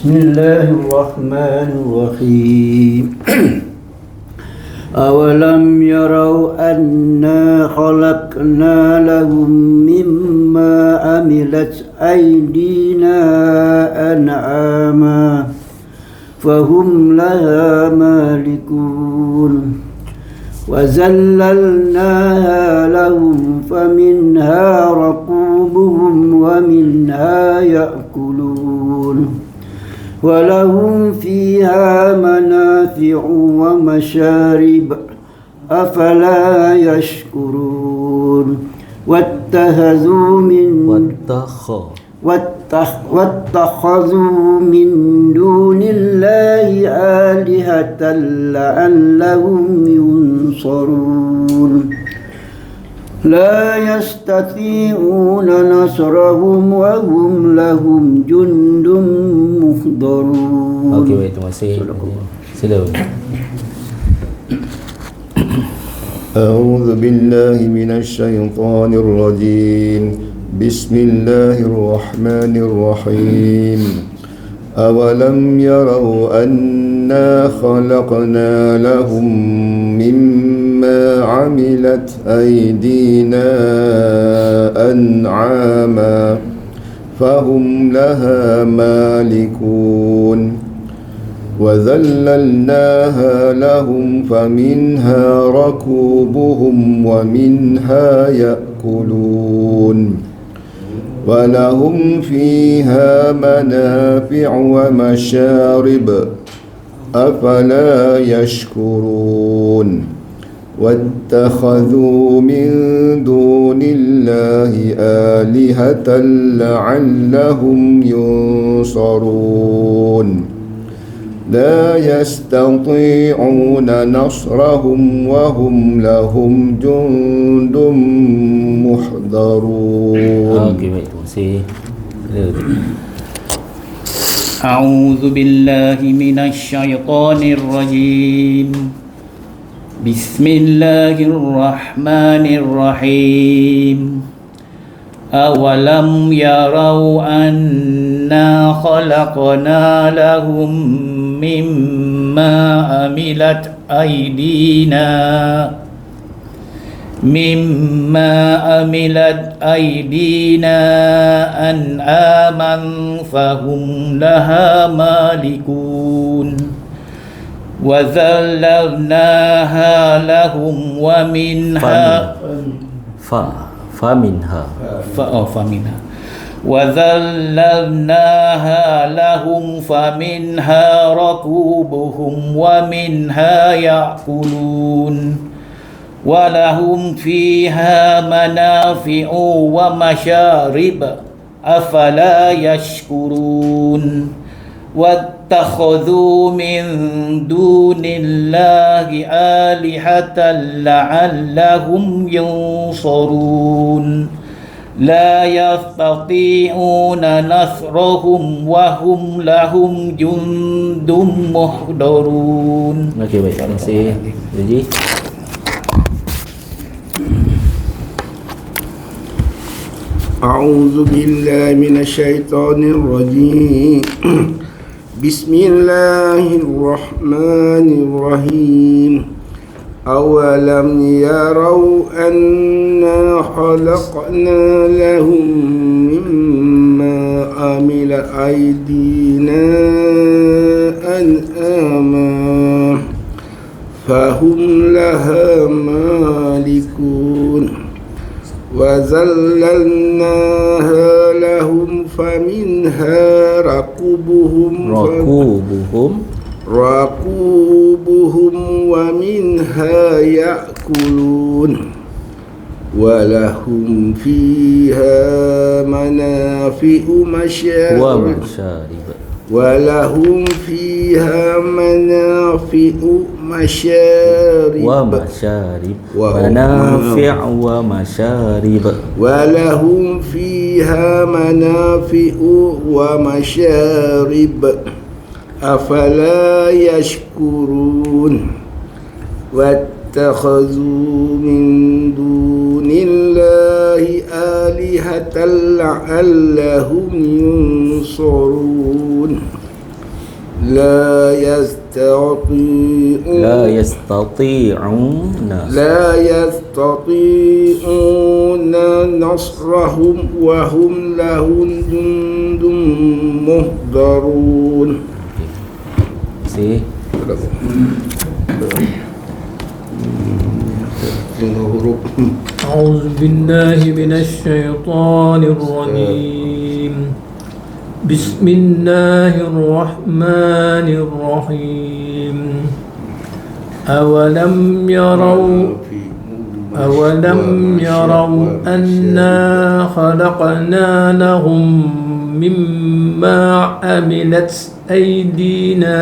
بسم الله الرحمن الرحيم. أولم يروا أنا خلقنا لهم مما عملت أيدينا أنعاما فهم لها مالكون. وزللناها لهم فمنها ركوبهم ومنها يأكلون. ولهم فيها منافع ومشارب أفلا يشكرون. واتخذوا من واتخ واتخ واتخذوا من دون الله آلهة لعلهم ينصرون. لا يستطيعون نصرهم وهم لهم جند محضرون Okey baik terima kasih. Sila. أعوذ بالله من الشيطان الرجيم بسم الله الرحمن الرحيم أولم يروا أنا خلقنا لهم مما عملت أيدينا أنعاما فهم لها مالكون وذللناها لهم فمنها ركوبهم ومنها يأكلون ولهم فيها منافع ومشارب أفلا يشكرون واتخذوا من دون الله آلهة لعلهم ينصرون. لا يستطيعون نصرهم وهم لهم جند محضرون. أعوذ بالله من الشيطان الرجيم. بسم الله الرحمن الرحيم أولم يروا أنا خلقنا لهم مما عملت أيدينا مما عملت أيدينا أنعاما فهم لها مالكون وذللناها لهم ومنها fa minha. ف- فمنها. وذللناها لهم فمنها ركوبهم ومنها يأكلون. ولهم فيها منافع ومشارب أفلا يشكرون. واتخذوا من دون الله آلهة لعلهم ينصرون. لا يستطيعون نصرهم وهم لهم جند محضرون. Okey baik. Terima kasih. Jadi أعوذ بالله من الشيطان الرجيم. بسم الله الرحمن الرحيم أولم يروا أنا خلقنا لهم مما عمل أيدينا أنعاما فهم لها مالكون وذللناها لهم فمنها ركوبهم rakubuhum ركوبهم ومنها يأكلون ولهم فيها منافع wa مشارب masyarib. ولهم فيها منافع مشارب Manafi' wa masyarib. ولهم فيها منافع ومشارب. أفلا يشكرون واتخذوا من دون الله آلهة لعلهم ينصرون. لا يستطيعون La yastati'una لا يستطيعون نصرهم وهم لهم جند مهضرون أعوذ بالله من الشيطان الرجيم. بسم الله الرحمن الرحيم. أولم يروا أولم يروا أنا خلقنا لهم مما عملت أيدينا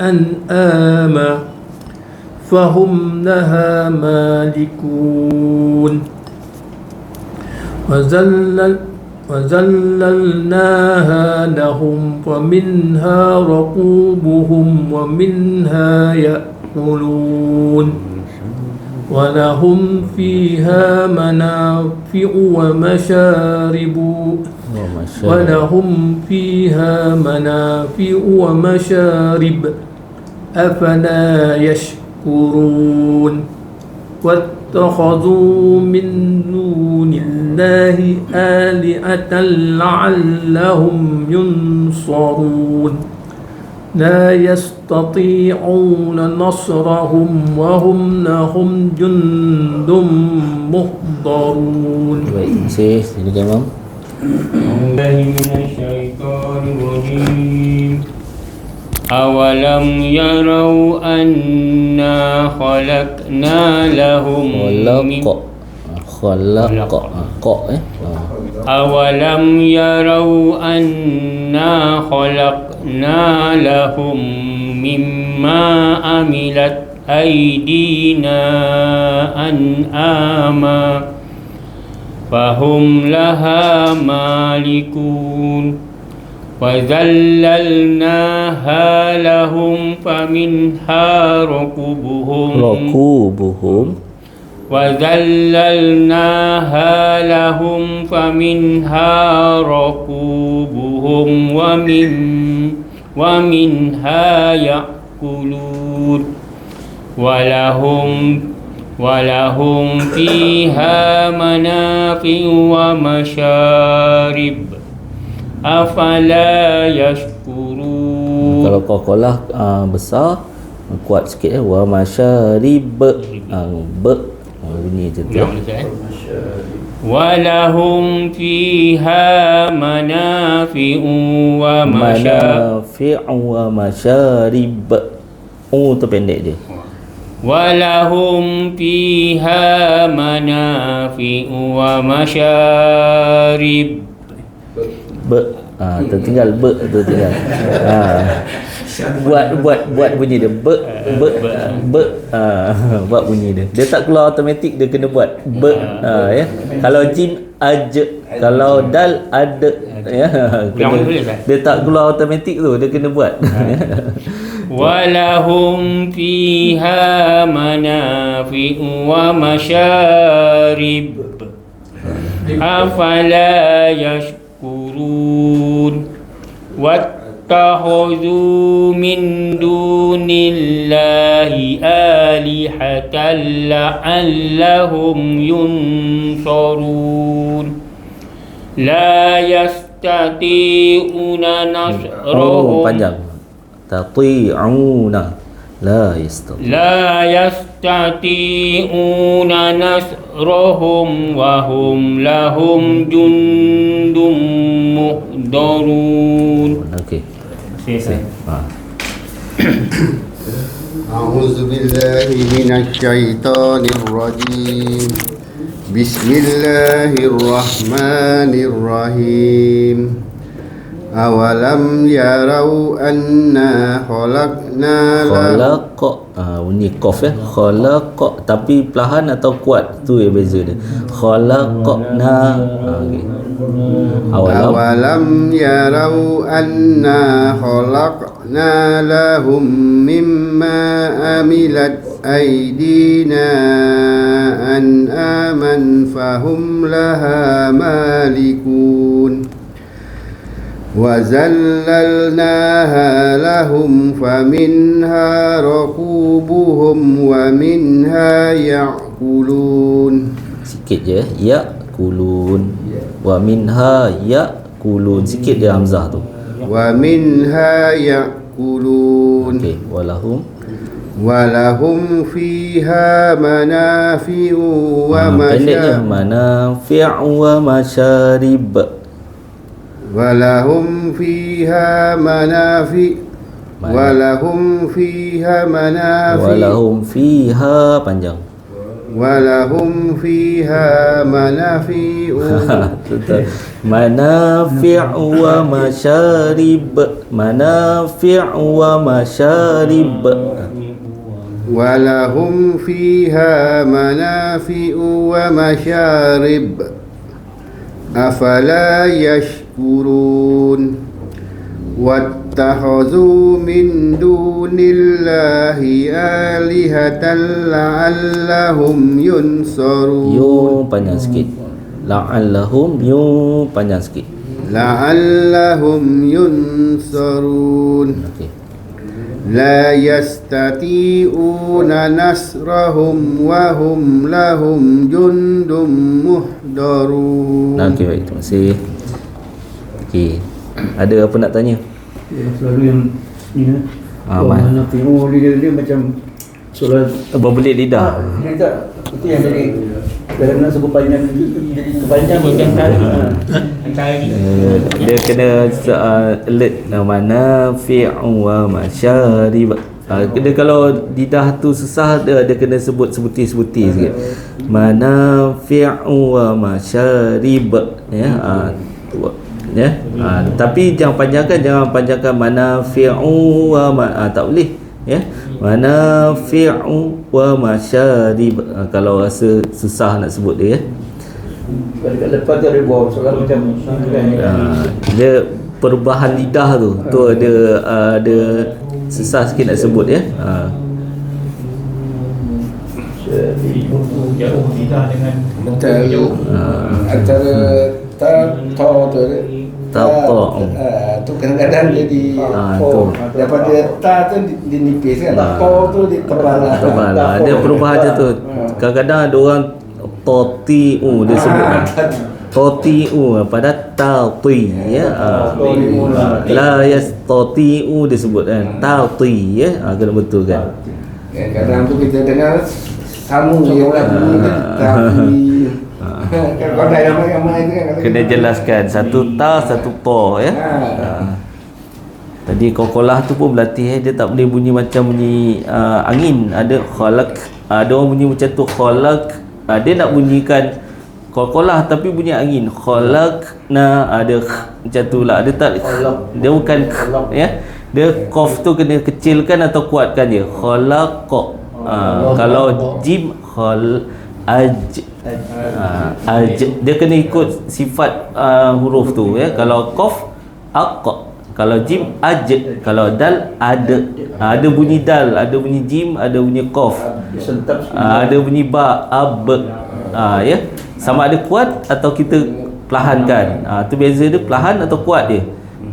أنآما فهم لها مالكون. وزلل وزللناها لهم ومنها ركوبهم ومنها يأكلون. ولهم فيها منافع ومشارب. ولهم فيها منافع ومشارب. أفلا يشكرون؟ واتخذوا من دون الله آلهة لعلهم ينصرون. لا يستطيعون نصرهم وهم لهم جند Imam بالله من الشيطان الرجيم. أولم يروا أنا خلقنا لهم Ah, Qa eh Ah. أولم يروا أنا خلقنا لهم مما عملت أيدينا أنعاما فهم لها مالكون وذللناها لهم فمنها ركبهم Rakubuhum وذللناها لهم فمنها ركوبهم. ومن ومنها يأكلون. ولهم ولهم فيها منافع ومشارب. afala yashkurun. Kalau kokolah uh, ah, besar kuat sikit eh. Wa masharib be ah, bunyi oh, je tu. Ya, eh. Walahum fiha manafi'u wa masharib wa masharib oh tu pendek je. Walahum fiha manafi'u wa masharib be ah tertinggal be tu tinggal ah buat buat buat bunyi dia be be ah, be ah buat bunyi dia dia tak keluar automatik dia kena buat be ah ya kalau jim aj kalau dal ada ya kena, dia tak keluar automatik tu dia kena buat ولهم فيها منافع ومشارب أفلا يشكرون واتخذوا من دون الله آلهة لعلهم ينصرون لا يستطيعون oh نصرهم panjang tati'una la yastati لا يستطيعون نصرهم وهم لهم جند مهضرون okey ah أعوذ بالله من الشيطان الرجيم. بسم الله الرحمن الرحيم. أولم يروا أنا خلقنا khalaq ah bunyi ni qaf eh. ya khalaq tapi perlahan atau kuat? Tu yang beza dia. Khalaqna. Ah, okey. Awalam yarau anna khalaqna lahum mimma amilat aydina an aman fahum laha malikun. وزللناها لهم فمنها ركوبهم ومنها يأكلون sikit je ya kulun wa minha ya kulun sikit dia hamzah tu ومنها يأكلون okey walahum ولهم فيها منافع ha, pendeknya ومشارب manafi' wa masyarib ولهم فيها منافع. ولهم فيها منافع. ولهم فيها panjang. ولهم فيها منافع. منافع ومشارب. منافع ومشارب. ولهم فيها منافع ومشارب. أفلا يشربون يشكرون واتخذوا من دون الله آلهة لعلهم ينصرون Yu panjang sikit La'allahum Yu panjang sikit لعلهم ينصرون Okey لا يستطيعون نصرهم وهم لهم جند محضرون Nah, okey baik terima kasih Okey. Ada apa nak tanya? Ya, selalu yang ni lah. Ah, Oh, mana dia, dia macam solat Berbelit lidah. Tak Itu yang jadi Dalam nak sebut panjang Jadi kepanjang Eh, dia kena uh, alert uh, mana fi'u wa masyarib. Uh, dia kalau lidah tu susah dia, dia kena sebut sebutir-sebutir sikit. Mana fi'u wa masyarib. Ya uh, ya? Uh, tapi jangan panjangkan jangan panjangkan mana fi'u wa ma, uh, tak boleh ya? Mana fi'u wa masyarib. Uh, kalau rasa susah nak sebut dia ya? Dekat lepas tu ada buah Solat macam kan, Ah, dia perubahan lidah tu tu ada uh, ada susah sikit nak sebut ya? Uh, Jauh lidah dengan Antara Antara Ta Ta tu dia. Ta, ta. Ah, Tu kadang-kadang jadi Ah, oh, tu. Daripada ta tu di- dia nipis kan? Ah. Ta tu dia tebal lah. Tebal lah. Dia perubahan macam tu. Kadang-kadang ada orang totiu dia sebut. kan totiu pada tauti ya. Ah. la yastatiu dia sebut kan. Tauti ya. Ah, kena betul kan. Kadang tu kita dengar Samu je orang bunyi kan Kalau dah ramai-ramai tu kan Ah. kena jelaskan satu ta satu to ya? Ah. Tadi kokolah tu pun berlatih eh. Dia tak boleh bunyi macam bunyi uh, angin. Ada khalak Ada orang bunyi macam tu khalak. Uh, Dia nak bunyikan kokolah tapi bunyi angin. Khalak na Ada kh, macam tu lah. Dia tak? Dia bukan kh, ya? Dia kof tu kena kecilkan atau kuatkan je Khalak uh, Kalau jim khal aj uh, aj dia kena ikut sifat uh, huruf tu ya. Kalau qaf aq kalau jim aj. Kalau dal ada uh, ada bunyi dal ada bunyi jim ada bunyi qaf. Ada bunyi ba ab. Ya. Sama ada kuat atau kita perlahankan. Uh, tu beza dia perlahan atau kuat dia.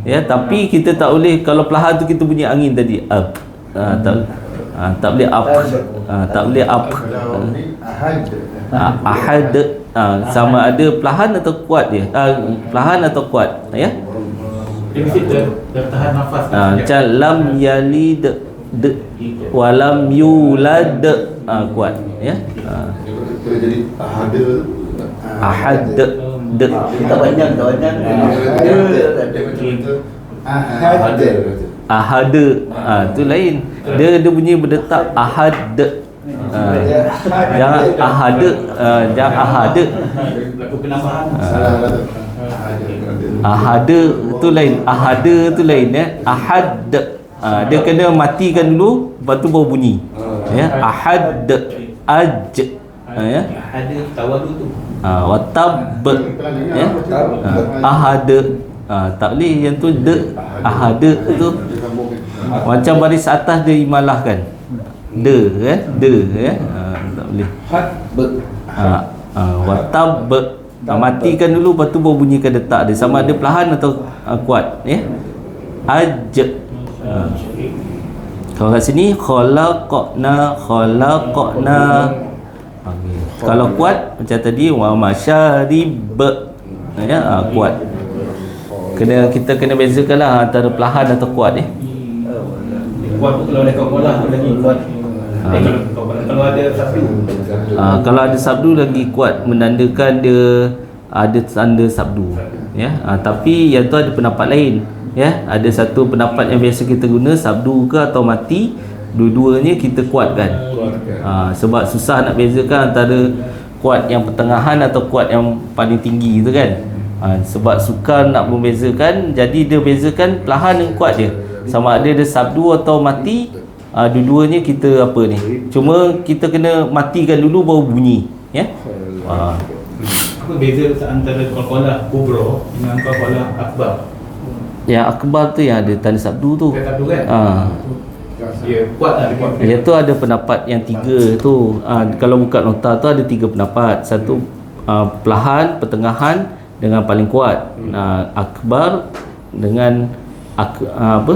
Ya tapi kita tak boleh kalau perlahan tu kita bunyi angin tadi ab. Uh, tak uh, tak boleh up. Uh, tak boleh up. Uh, uh, ahad sama ada perlahan atau kuat dia? Uh, perlahan atau kuat ya? Dia tertahan nafas macam lam yalid de walam yulad kuat ya? Jadi ada ahad de Tak Tak panjang ada ahad ah tu lain. Dia dia bunyi berdetak ahad. Uh, jangan ahad uh, jangan ahad. Ahad tu lain. Ahad tu lain ya ahad uh, dia kena matikan dulu lepas tu baru bunyi. Ya ahad aj uh, ya. Ada tawadu tu. Uh, watab ya. Uh, uh, tak boleh yang tu de ahad tu macam baris atas dia imalahkan de ya de ya uh, tak boleh Had ber uh, uh, watab Ah, matikan dulu lepas tu baru bunyikan detak dia sama ada perlahan atau uh, kuat ya. Aj. Ah. Kalau kat sini khalaqna khalaqna. Okay. Kalau kuat macam tadi wa masyarib ya ah, kuat. Kena kita kena bezakan lah antara perlahan atau kuat eh. Kuat tu kalau ada kau-kau lagi kuat. Ah. Eh, kalau- ada sabtu. Ah, kalau ada sabdu lagi kuat menandakan dia ada tanda sabdu ya ah, tapi yang tu ada pendapat lain ya ada satu pendapat yang biasa kita guna sabdu ke atau mati dua-duanya kita kuatkan ah, sebab susah nak bezakan antara kuat yang pertengahan atau kuat yang paling tinggi tu kan ah, sebab sukar nak membezakan jadi dia bezakan perlahan dan kuat dia sama ada dia sabdu atau mati Ah, dua-duanya kita apa ni cuma kita kena matikan dulu baru bunyi ya ah. Apa beza antara kol-kolah kubro dengan kol-kolah akbar? yang akbar tu yang ada tanda sabdu tu sabdu kan? ah. Dia kuat lah kuat. Yang tu ada pendapat yang tiga tu ah, Kalau buka nota tu ada tiga pendapat Satu ah, perlahan, pertengahan dengan paling kuat. Ah, Akbar dengan ak, ah, apa?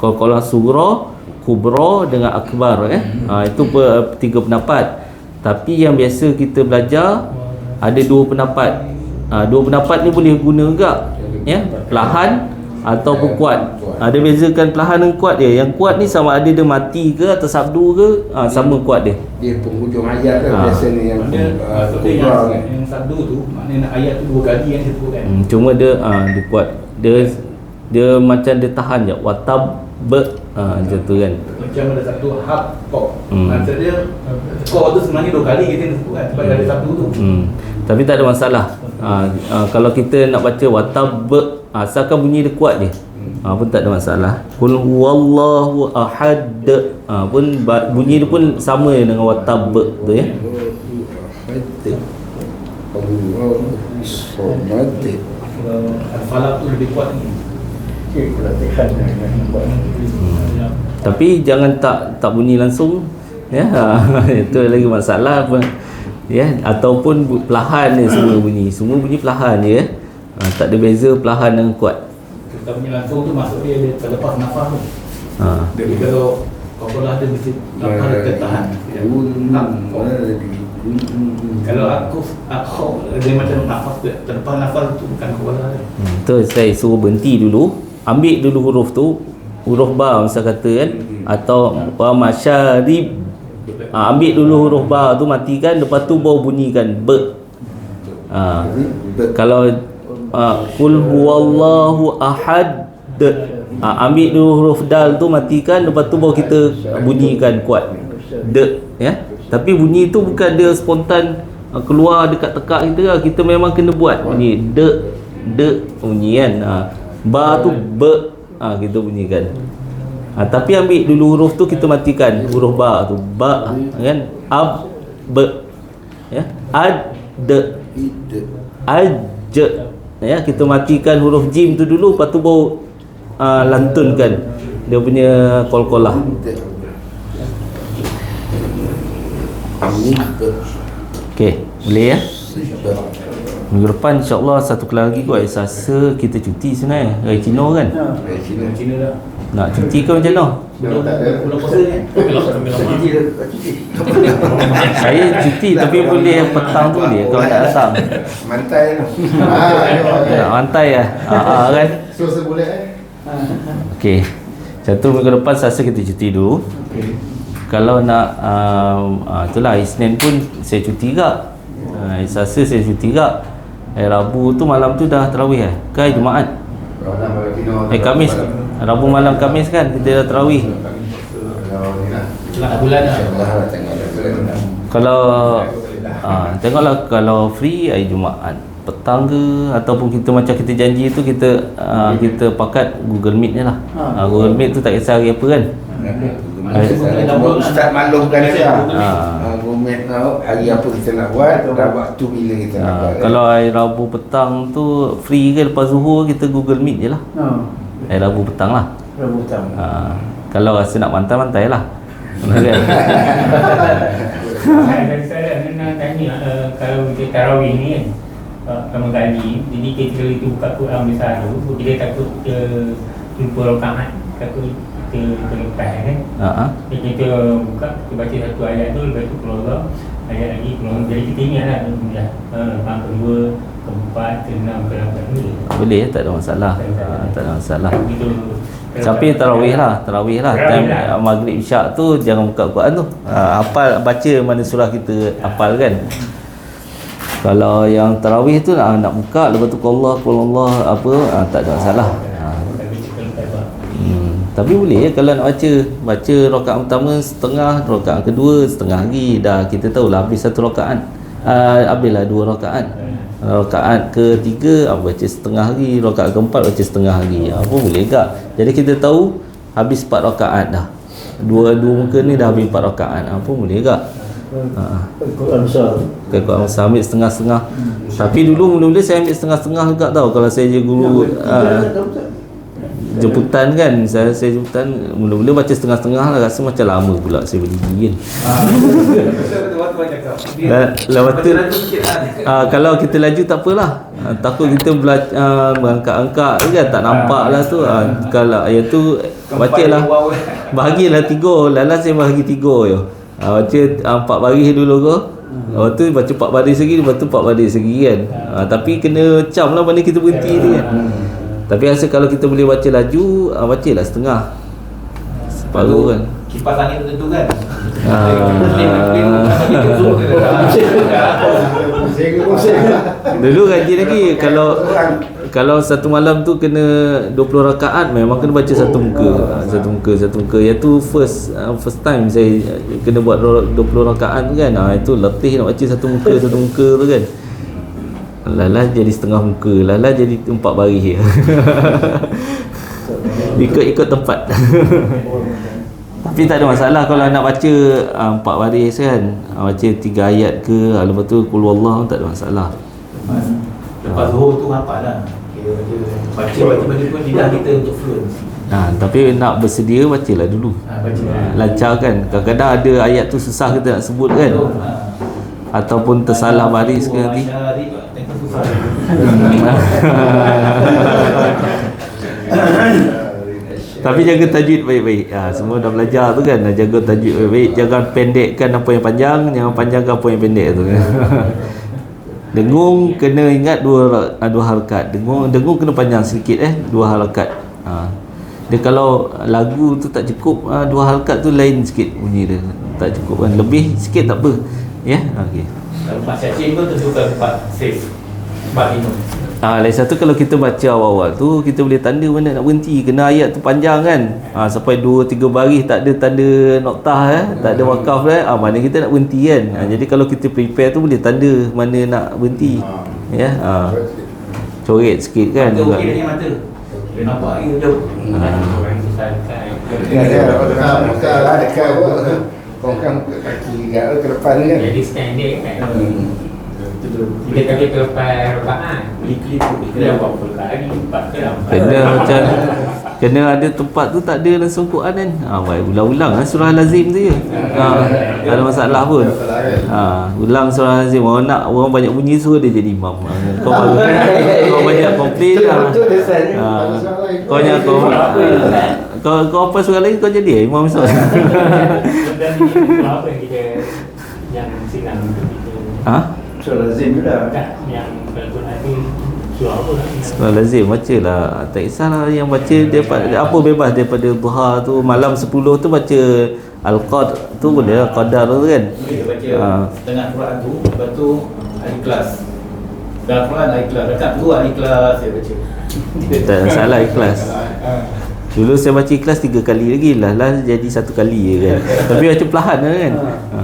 Kol-kolah surah Kubra dengan akbar eh. Ah, itu per, tiga pendapat. Tapi yang biasa kita belajar Ada dua pendapat. Ah, Dua pendapat ni boleh guna juga ya? Perlahan ataupun kuat ada bezakan perlahan dan kuat dia yang kuat ni sama ada dia mati ke atau sabdu ke ah, sama kuat dia Dia penghujung ayat kan Ah. biasa ni yang ah, maksudnya kubra yang, kan. yang sabdu tu maknanya ayat tu dua kali yang dia sebut kan. hmm, cuma dia ah, dia kuat dia dia macam dia tahan je watab be ah, macam tu kan Macam ada satu hak kok. Hmm. Maksud dia kok tu sebenarnya dua kali kita sebut kan sebab ada sabdu tu. hmm. tapi tak ada masalah ah, ah, kalau kita nak baca watab ah, asalkan bunyi dia kuat je. Ah, pun tak ada masalah. Kul huwallahu ahad. Ah, pun bunyi dia pun sama dengan watab tu ya. Allah Somad Kalau al-falaq tu lebih kuat ni. Tapi jangan tak tak bunyi langsung ya. Itu lagi masalah apa ya ataupun bu- perlahan dia semua bunyi. Semua bunyi perlahan ya. Ha, tak ada beza perlahan dengan kuat. Kita punya langsung tu masuk dia dia terlepas nafas tu. Ha. Jadi kalau kau-kaulah dia mesti nafas dia tertahan. Hak kok. Kalau aku aku dia macam nafas dia terlepas nafas tu bukan dia. Hmm, tu saya suruh berhenti dulu, ambil dulu huruf tu, huruf ba misal kata kan atau wa masyarib. Ha, ambil dulu huruf ba tu matikan lepas tu baru bunyikan be. Ha. Kalau uh, kul huwallahu ahad ha, ambil dulu huruf dal tu matikan lepas tu baru kita bunyikan kuat de ya tapi bunyi tu bukan dia spontan uh, keluar dekat tekak kita lah. kita memang kena buat bunyi de de bunyi kan ha. ba tu be ha, kita bunyikan ha, tapi ambil dulu huruf tu kita matikan huruf ba tu. Ba kan? Ab be ya? Ad de. Aj ya kita matikan huruf jim tu dulu lepas tu baru uh, lantunkan dia punya kol-kolah. Okey boleh ya? Minggu depan insyaAllah satu kelas lagi kot saya rasa kita cuti sebenarnya. Hari Cina kan? Cina Cina dah. Nak cuti ke macam mana Bulan bulan puasa kan. saya cuti tapi boleh petang tu boleh kalau nak datang Mantai lah nak rantai lah ha, ha, kan So seboleh eh Okey. Macam tu minggu depan saya rasa kita cuti dulu. Kalau nak um, uh, itulah Isnin pun saya cuti juga. Uh, hari Selasa saya cuti juga. Hari Rabu tu malam tu dah tarawih eh? Ke hari Jumaat? Eh Kamis. Rabu malam Kamis kan kita dah tarawih. Lah bulan lah dah bulan Kalau uh, tengoklah kalau free hari Jumaat petang ke ataupun kita macam kita janji tu kita uh, kita pakat Google Meet je lah. Uh, Google Meet tu tak kisah hari apa kan. Cuma Ustaz maklumkan saja Ah. Ah, Gomet tahu hari apa kita nak buat Dan waktu bila kita nak Ha, buat kalau hari Rabu petang tu free ke lepas zuhur kita Google Meet je lah. Hari Rabu petang lah. Rabu petang. Ha, kalau rasa nak mantai-mantai lah. Kan? Saya saya nak tanya eh, kalau kita tarawih ni kan pertama kali jadi kita itu buka Quran besar tu kita takut kita jumpa rakaat takut kita terlepas kan Ha ah. jadi kita buka kita baca satu ayat tu lepas tu keluar ayat lagi keluar jadi kita ingat lah Alhamdulillah yang kedua keempat keenam kelapan ni Boleh tak ada masalah. Ha, tak ada masalah. Begitu Tapi tarawih lah, tarawih lah. Time uh, maghrib isyak tu jangan buka Quran tu. Ha, hafal baca mana surah kita hafal kan. Kalau yang tarawih tu nak, nak buka lepas tu Allah Allah apa ha, tak ada masalah. Ha. Hmm. Tapi boleh ya kalau nak baca Baca rakaat pertama setengah Rakaat kedua setengah lagi Dah kita tahu lah habis satu rakaat uh, Habislah dua rakaat. Rakaat ketiga ah, baca setengah lagi. Rakaat keempat baca setengah lagi. Apa boleh tak Jadi kita tahu Habis empat rakaat dah. Dua-dua muka ni dah habis empat rakaat. Apa boleh tak Ha. Quran besar. Kalau saya ambil setengah-setengah. Tapi dulu mula-mula saya ambil setengah-setengah juga tau. Kalau saya je guru uh, jemputan kan? Saya saya jemputan mula-mula baca setengah-setengah lah. Rasa macam lama pula saya berdiri kan Dan lepas tu uh, kalau kita laju tak apalah. Uh, takut kita bela- uh, mengangkat-angkat tu kan tak nampak lah tu. Uh, kalau yang tu bacalah bahagilah tiga. Lala saya bahagi tiga je uh, baca uh, empat baris dulu ke Lepas tu baca empat baris lagi Lepas tu empat baris lagi kan. Uh, Tapi kena cam lah mana kita berhenti tu kan. Tapi rasa kalau kita boleh baca laju, uh, bacalah setengah. Separuh kan. Kipas angin tertentu kan Ah. Dulu gaji lagi kalau kalau satu malam tu kena 20 rakaat memang kena baca satu muka. Ah, Satu muka, satu muka. Iaitu first uh, first time saya kena buat 20 rakaat tu kan. Ah itu letih nak baca satu muka, satu muka tu kan. Lala jadi setengah muka, lala jadi empat baris. Ikut-ikut tempat. Tapi tak ada masalah kalau nak baca uh, empat baris kan. Uh, baca tiga ayat ke, uh, lepas tu kul wallah tak ada masalah. Lepas zuhur tu apa lah Kira baca baca-baca pun lidah kita untuk fluent Ha, tapi nak bersedia bacalah dulu. ha, Baca Lancar kan. Kadang-kadang ada ayat tu susah kita nak sebut kan. Ataupun tersalah baris ke nanti. Tapi jaga tajwid baik-baik. Ha, semua dah belajar tu kan. Jaga tajwid baik-baik. Jangan pendekkan apa yang panjang, jangan panjangkan apa yang pendek tu. dengung kena ingat dua ah, dua harakat. Dengung dengung kena panjang sikit eh, dua harakat. Ha. Dia kalau lagu tu tak cukup, dua harakat tu lain sikit bunyi dia. Tak cukup kan. Lebih sikit tak apa. Ya. Okey. Kalau Syakcin pun tentukan tempat safe minum Ah, lain satu kalau kita baca awal-awal tu kita boleh tanda mana nak berhenti. Kena ayat tu panjang kan. Ah, sampai 2 3 baris tak ada tanda noktah eh, tak ada wakaf eh. Ah, mana kita nak berhenti kan. Ah, jadi kalau kita prepare tu boleh tanda mana nak berhenti. Ya. Ah. Coret sikit kan Mata juga. dengan mata Dia nampak lagi jauh orang besarkan Ada dekat Kau kan kaki dekat ke depan ni kan jadi standard kan Kita kaki Klik-klik tu kita buat lagi empat ke empat Kena macam kena ada tempat tu tak ada langsung Quran kan. Ha, baik ulang-ulang lah surah lazim tu je. Ha, tak ada masalah pun. Ha, ulang surah lazim. Orang nak orang banyak bunyi suruh dia jadi imam. Ha, kau baru kau banyak komplain lah. Ha, kau banyak kau kau kau apa surah lain kau jadi imam dan ini apa yang kita yang untuk kita ha? Surah lazim dah. tak yang Al-Quran tu surah apa lah. Surah lazim baca lah. Tak kisahlah yang baca Apa bebas daripada duha tu. Malam 10 tu baca Al-Qad tu boleh lah Qadar tu kan. Kita baca Ha. setengah Quran tu Lepas tu Al-Ikhlas Setengah Quran Al-Ikhlas Dekat tu Al-Ikhlas saya baca. Tak salah ikhlas Dulu saya baca ikhlas tiga kali lagi lah Lah jadi satu kali je kan. Tapi baca perlahan lah kan. Ha.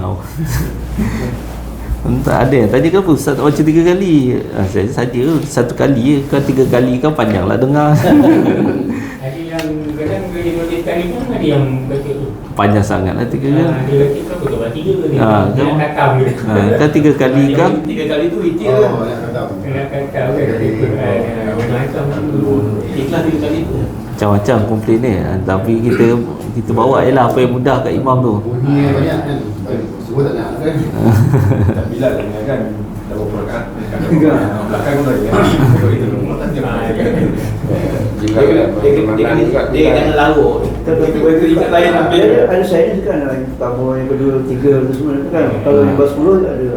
Tak ada. Yang tanya kenapa Ustaz tak baca tiga kali. Ha, Saya saja. Satu kali je. Kan tiga kali kan panjang lah dengar. Ada yang kadang dia nulis kali pun ada yang baca tu. Panjang sangat lah tiga kali. Ah, dia baca betul tiga ni Ha, dia kan? nak dia. ha, Kan tiga kali kan Tiga kali tu witir kan nak kakam kan dari Quran ah, macam tu. Ikhlas tiga kali tu. Macam-macam komplain ni tapi kita kita bawa je lah apa yang mudah kat imam tu. Banyak kan? nak kan Tak bila dengan kan Dah berapa rakaat Kadang Belakang tu. Itu rumah tak Juga Dia dia dia makanan juga dia kena larut. Tapi kita ingat lain ambil. Ada, ada saya ni yang pertama, yang kedua, tiga tu semua tu. Kalau yang bawah sepuluh ada.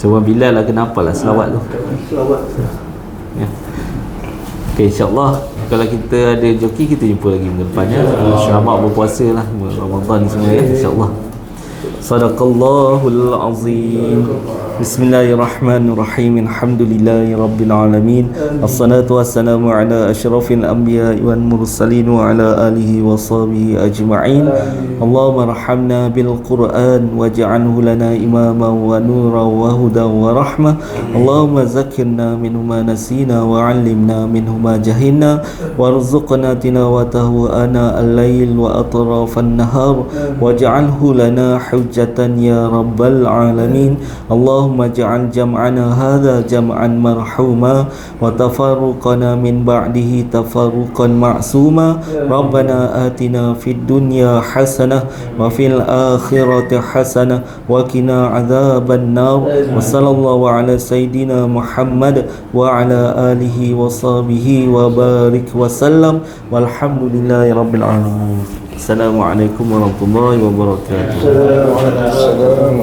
Cuma Bilal lah kena hafal lah selawat tu Selawat. ya. Okay insyaAllah kalau kita ada joki kita jumpa lagi minggu depan ya. Selamat berpuasa lah Ramadan ni semua ya insyaAllah صدق الله العظيم. Alhamdulillahi Rabbil Alamin. Assalatu wassalamu ala ashrafil anbiya wal mursalin wa ala alihi wa sahbihi ajma'in. Allahumma rahamna bil Quran waj'alhu lana imama wa nura wa huda wa rahmah Allahumma zakirna minhu ma nasina wa 'allimna minhu ma jahilna. Warzuqna tilawatahu ana al-lail wa atrafan nahar waj'alhu lana hujjatan ya rabbal alamin Allahumma ja'al jam'ana hadha jam'an marhuma wa tafarruqana min ba'dihi tafarruqan ma'suma. Rabbana atina fid dunya hasanah wa fil akhirati hasanah wa qina adzaban nar. Wa sallallahu ala sayidina Muhammad wa ala alihi wa sahbihi wa barik wa sallam. Walhamdulillahi rabbil alamin. Assalamualaikum warahmatullahi wabarakatuh. Assalamualaikum